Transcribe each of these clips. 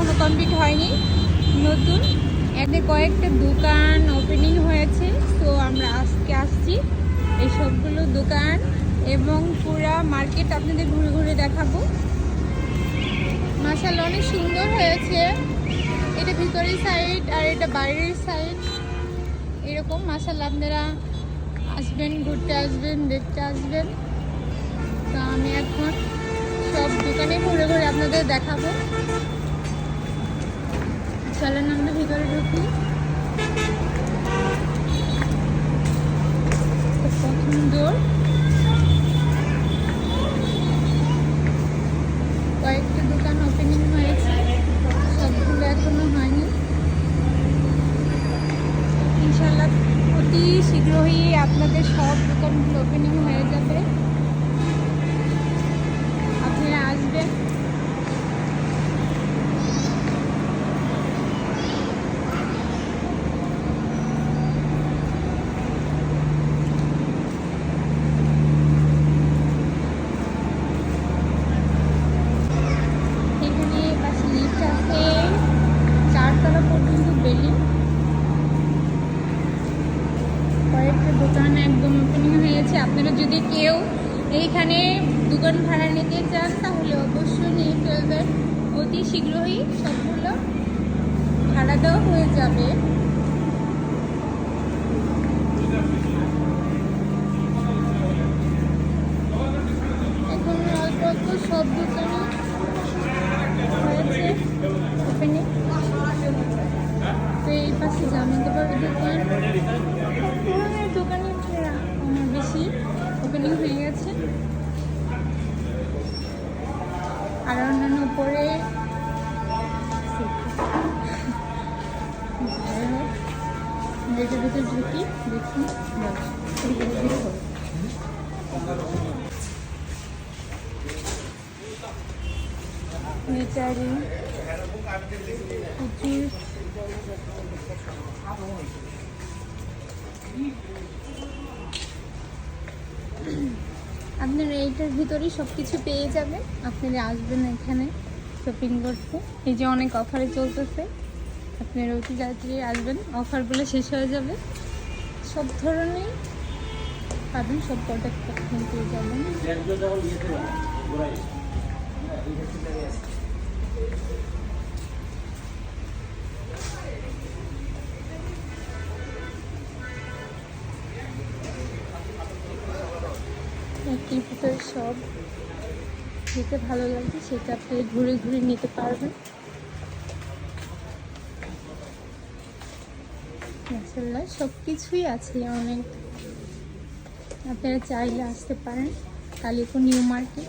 এখনও কমপ্লিট হয়নি। নতুন এতে কয়েকটা দোকান ওপেনিং হয়েছে, তো আমরা আজকে আসছি এই সবগুলো দোকান এবং পুরা মার্কেট আপনাদের ঘুরে ঘুরে দেখাবো। মাসাল অনেক সুন্দর হয়েছে। এটা ভিতরের সাইড আর এটা বাইরের সাইড এরকম মাসাল আপনারা আসবেন, ঘুরতে আসবেন, দেখতে আসবেন। তো আমি এখন সব দোকানে ঘুরে ঘুরে আপনাদের দেখাবো। চলেন আমরা ভিতরে ঢুকি। ডোর কয়েকটা দোকান ওপেনিং হয়েছে। সবগুলো এখনও হয়নি। ইনশাল্লাহ অতি শীঘ্রই আপনাদের সব দোকানগুলো ওপেনিং হয়ে যাবে আপনারা আসবেন এখানে পাশে লিফট আছে চারতলা পর্যন্ত বিল্ডিং কয়েকটা দোকান একদম ওপেনিং হয়েছে আপনারা যদি কেউ এইখানে দোকান ভাড়া নিতে চান, তাহলে অবশ্যই নিয়ে ফেলবেন। অতি শীঘ্রই সবগুলো ভাড়া দেওয়া হয়ে যাবে। এখন অল্প অল্প সব দোকানে হয়েছে ওপেনিং তো এই পাশে জামা কাপড়ের দোকান সব ধরনের দোকানে আমার বেশি ওপেনিং হয়ে গেছে আর অন্যান্য উপরে যেটা ভিতরে ঢুকি দেখুন নেচারি প্রচুর আপনারা এইটার ভিতরেই সব কিছু পেয়ে যাবেন। আপনারা আসবেন এখানে শপিং করতে। এই যে অনেক অফারে চলতেছে। আপনারা অতি তাড়াতাড়ি আসবেন। অফারগুলো শেষ হয়ে যাবে। সব ধরনের পাবেন, সব প্রোডাক্ট আপনি পেয়ে যাবেন। একটির সব যেতে ভালো লাগবে সেটা আপনি ঘুরে ঘুরে নিতে পারবেন। মাসাল্লাহ সব কিছুই আছে অনেক। আপনারা চাইলে আসতে পারেন কালিপুর নিউ মার্কেট।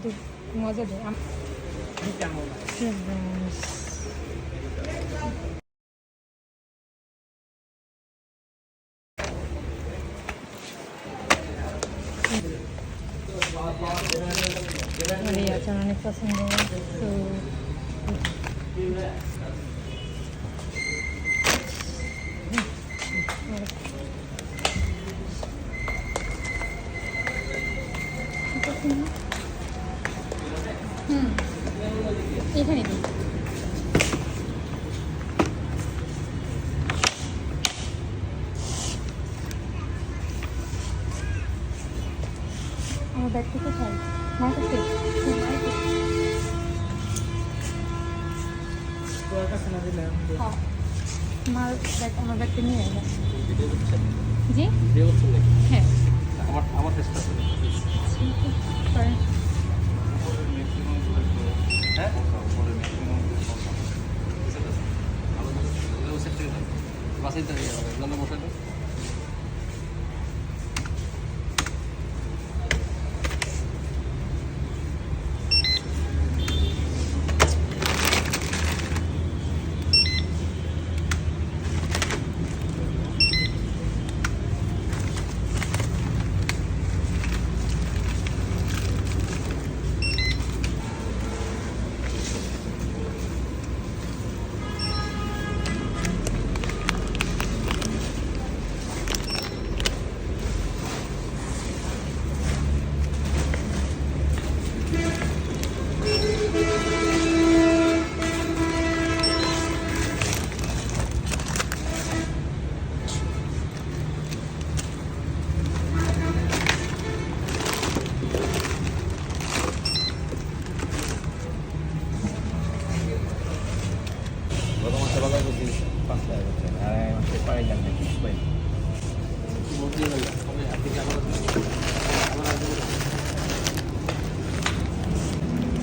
শুধু মজা দেয় আম- ব্যাস। আমার এই আচার অনেক পছন্দ তো হুম। এখানে দিই। আমার ব্যাগটা কোথায়? মার কাছে? হ্যাঁ। মার ব্যাগ আমার ব্যাগটা নিয়ে এলো জি? হ্যাঁ। আমার আমার চেষ্টা করে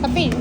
Papi,